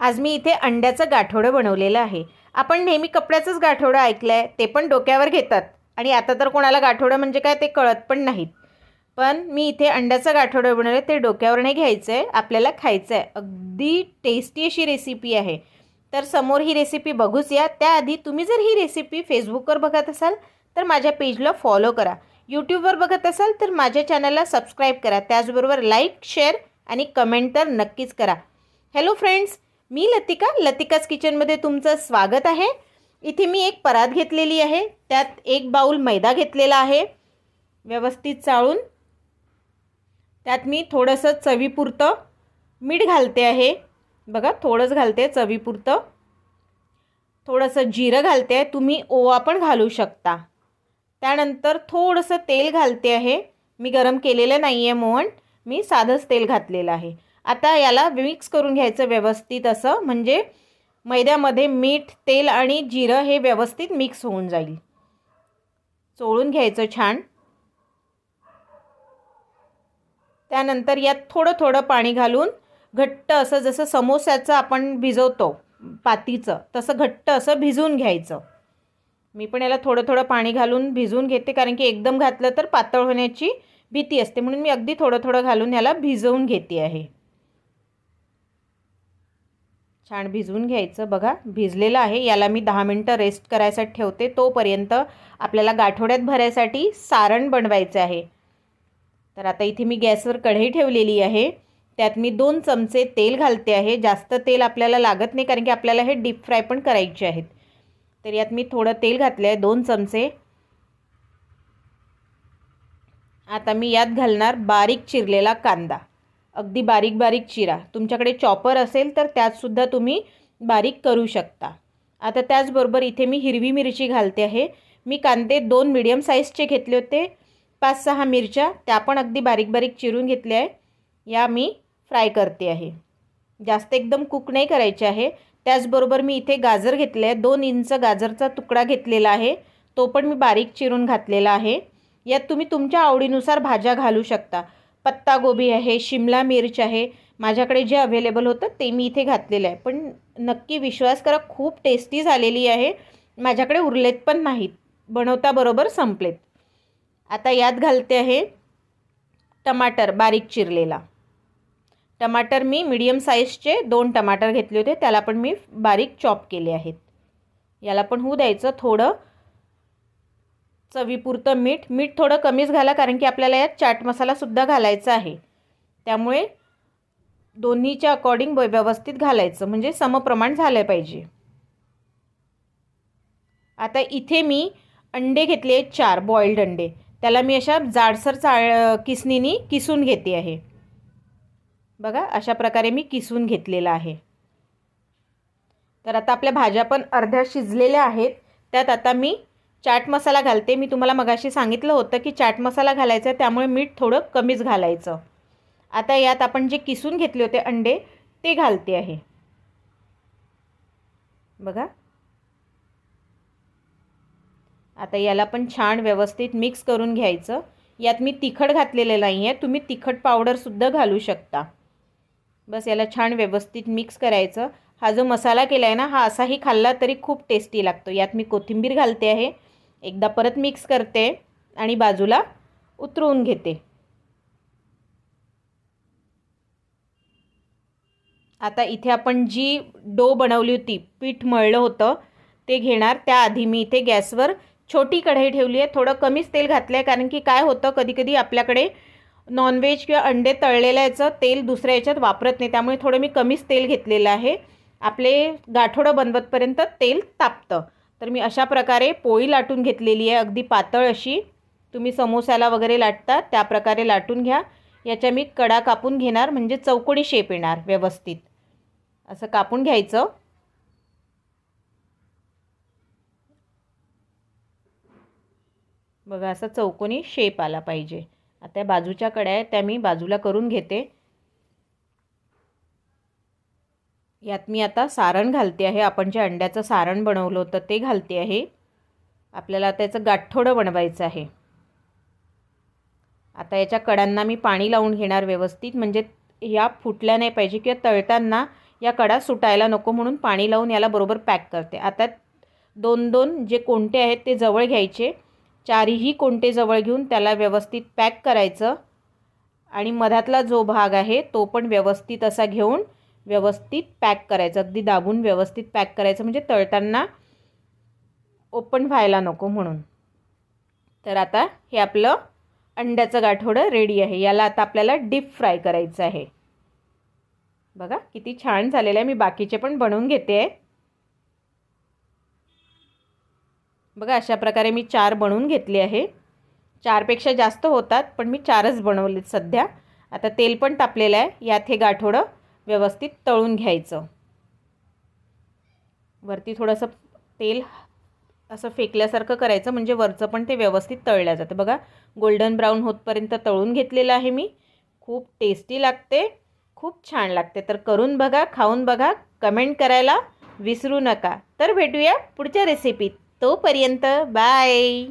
आज मी इथे अंड्याचं गाठोडं बनवलेलं आहे. आपण नेहमी कपड्याचंच गाठोडं ऐकलं आहे ते पण डोक्यावर घेतात. आणि आता तर कोणाला गाठोडं म्हणजे काय ते कळत पण नाहीत. पण मी इथे अंड्याचं गाठोडं बनवलं ते डोक्यावर नाही घ्यायचं आहे आपल्याला खायचं आहे अगदी टेस्टी अशी रेसिपी आहे. तर समोर ही रेसिपी बघूच या. त्याआधी तुम्ही जर ही रेसिपी फेसबुकवर बघत असाल तर माझ्या पेजला फॉलो करा. यूट्यूबवर बघत असाल तर माझ्या चॅनलला सबस्क्राईब करा. त्याचबरोबर लाईक शेअर आणि कमेंट तर नक्कीच करा. हॅलो फ्रेंड्स मी लतिका लतिकाच किचनमध्ये तुमचं स्वागत आहे. इथे मी एक परात घेतलेली आहे. त्यात एक बाऊल मैदा घेतलेला आहे. व्यवस्थित चाळून. त्यात मी थोडंसं चवीपुरतं मीठ घालते आहे. बघा थोडंच घालते चवीपुरतं. थोडंसं जिरं घालते आहे. तुम्ही ओवा पण घालू शकता. त्यानंतर थोडंसं तेल घालते आहे. मी गरम केलेलं नाही आहे मोहन. मी साधंच तेल घातलेलं आहे. आता याला मिक्स करून घ्यायचं व्यवस्थित असं म्हणजे मैद्यामध्ये मीठ तेल आणि जिरं हे व्यवस्थित मिक्स होऊन जाईल. चोळून घ्यायचं छान. त्यानंतर यात थोडं थोडं पाणी घालून घट्ट असं जसं समोस्याचं आपण भिजवतो पातीचं तसं घट्ट असं भिजवून घ्यायचं. मी पण याला थोडं थोडं पाणी घालून भिजवून घेते कारण की एकदम घातलं तर पातळ होण्याची भीती असते म्हणून मी अगदी थोडं थोडं घालून याला भिजवून घेते आहे. छान भिजवून घ्यायचं. बघा भिजलेलं आहे. याला मी दहा मिनटं रेस्ट करायसाठी ठेवते. तोपर्यंत आपल्याला गाठोड्यात भरायसाठी सारण बनवायचं आहे. तर आता इथे मी गॅसवर कढई ठेवलेली आहे. त्यात मी दोन चमचे तेल घालते आहे. जास्त तेल आपल्याला लागत नाही कारण की आपल्याला हे डीप फ्राय पण करायचे आहेत. तर यात मी थोडं तेल घातलं आहे दोन चमचे. आता मी यात घालणार बारीक चिरलेला कांदा. अगदी बारीक बारीक चिरा. तुमच्याकडे चॉपर असेल तर त्यातसुद्धा तुम्ही बारीक करू शकता. आता त्याचबरोबर इथे मी हिरवी मिरची घालते आहे. मी कांदे दोन मिडियम साईजचे घेतले होते. पाच सहा मिरच्या त्या पण अगदी बारीक बारीक चिरून घेतल्या आहे. या मी फ्राय करते आहे. जास्त एकदम कुक नाही करायचे आहे. त्याचबरोबर मी इथे गाजर घेतले आहे. दोन इंच गाजरचा तुकडा घेतलेला आहे. तो पण मी बारीक चिरून घातलेला आहे. यात तुम्ही तुमच्या आवडीनुसार भाज्या घालू शकता. पत्तागोबी आहे शिमला मिर्च आहे माझ्याकडे जे अवेलेबल होतं ते मी इथे घातलेलं आहे. पण नक्की विश्वास करा खूप टेस्टी झालेली आहे. माझ्याकडे उरलेत पण नाहीत. बनवता बरोबर संपलेत. आता यात घालते आहे टमाटर बारीक चिरलेला. टमाटर मी मीडियम साईजचे दोन टमाटर घेतले होते त्याला पण मी बारीक चॉप केले आहेत. याला पण होऊ द्यायचं थोडं. चवीपुरतं मीठ. मीठ थोडं कमीच घाला कारण की आपल्याला यात चाट मसालासुद्धा घालायचा आहे. त्यामुळे दोन्हीच्या अकॉर्डिंग व्यवस्थित घालायचं. म्हणजे समप्रमाण झालं पाहिजे. आता इथे मी अंडे घेतले आहेत चार बॉईल्ड अंडे. त्याला मी अशा जाडसर चाळ किसनीनी किसून घेते आहे. बघा अशा प्रकारे मी किसून घेतलेला आहे. तर आता आपल्या भाज्या पण अर्ध्या शिजलेल्या आहेत. त्यात आता मी चाट मसाला घालते. मी तुम्हाला मगाशी सांगितलं होतं की चाट मसाला घालायचा आहे त्यामुळे मीठ थोडं कमीच घालायचं. आता यात आपण जे किसून घेतले होते अंडे ते घालते आहे. बघा. आता याला पण छान व्यवस्थित मिक्स करून घ्यायचं. यात मी तिखट घातलेलं नाही आहे. तुम्ही तिखट पावडरसुद्धा घालू शकता. बस याला छान व्यवस्थित मिक्स करायचं. हा जो मसाला केला आहे ना हा असाही खाल्ला तरी खूप टेस्टी लागतो. यात मी कोथिंबीर घालते आहे. एकदा परत मिक्स करते आणि बाजूला उतरवून घेते. आता इथे आपण जी डो बनवली होती पीठ मळलं होतं ते घेणार. त्याआधी मी इथे गॅसवर छोटी कढई ठेवली आहे. थोडं कमीच तेल घातलं आहे कारण की काय होतं कधी कधी आपल्याकडे नॉनव्हेज किंवा अंडे तळलेलं याचं तेल दुसऱ्या याच्यात वापरत नाही. त्यामुळे थोडं मी कमीच तेल घेतलेलं आहे. आपले गाठोडं बनवतपर्यंत तेल तापतं. तर मी अशा प्रकारे पोळी लाटून घेतलेली आहे. अगदी पातळ अशी. तुम्ही समोस्याला वगैरे लाटता त्या प्रकारे लाटून घ्या. याच्या मी कडा कापून घेणार म्हणजे चौकोनी शेप येणार व्यवस्थित. असं कापून घ्यायचं. बघा असं चौकोनी शेप आला पाहिजे. आता बाजूच्या कड्या आहेत त्या मी बाजूला करून घेते. यात मी आता सारण घालते आहे. आपण जे अंड्याचं सारण बनवलं होतं ते घालते आहे. आपल्याला त्याचं गाठोडं बनवायचं आहे. आता याच्या कडांना मी पाणी लावून घेणार व्यवस्थित. म्हणजे या फुटल्या नाही पाहिजे किंवा तळताना या कडा सुटायला नको म्हणून पाणी लावून याला बरोबर पॅक करते. आता दोन दोन जे कोणते आहेत ते जवळ घ्यायचे. चारही कोणते जवळ घेऊन त्याला व्यवस्थित पॅक करायचं. आणि मधातला जो भाग आहे तो पण व्यवस्थित असा घेऊन व्यवस्थित पॅक करायचं. अगदी दाबून व्यवस्थित पॅक करायचं. म्हणजे तळताना ओपन व्हायला नको म्हणून. तर आता हे आपलं अंड्याचं गाठोडं रेडी आहे. याला आता आपल्याला डीप फ्राय करायचं आहे. बघा किती छान झालेलं आहे. मी बाकीचे पण बनवून घेते. आहे बघा अशा प्रकारे मी चार बनवून घेतले आहे. चारपेक्षा जास्त होतात पण मी चारच बनवलेत सध्या. आता तेल पण तापलेलं आहे. यात हे गाठोडं व्यवस्थित तळून घ्यायचं. वरती थोडंसं तेल असं फेकल्यासारखं करायचं म्हणजे वरचं पण ते व्यवस्थित तळल्या जातं. बघा गोल्डन ब्राऊन होतपर्यंत तळून घेतलेलं आहे मी. खूप टेस्टी लागते खूप छान लागते. तर करून बघा खाऊन बघा कमेंट करायला विसरू नका. तर भेटूया पुढच्या रेसिपीत तोपर्यंत बाय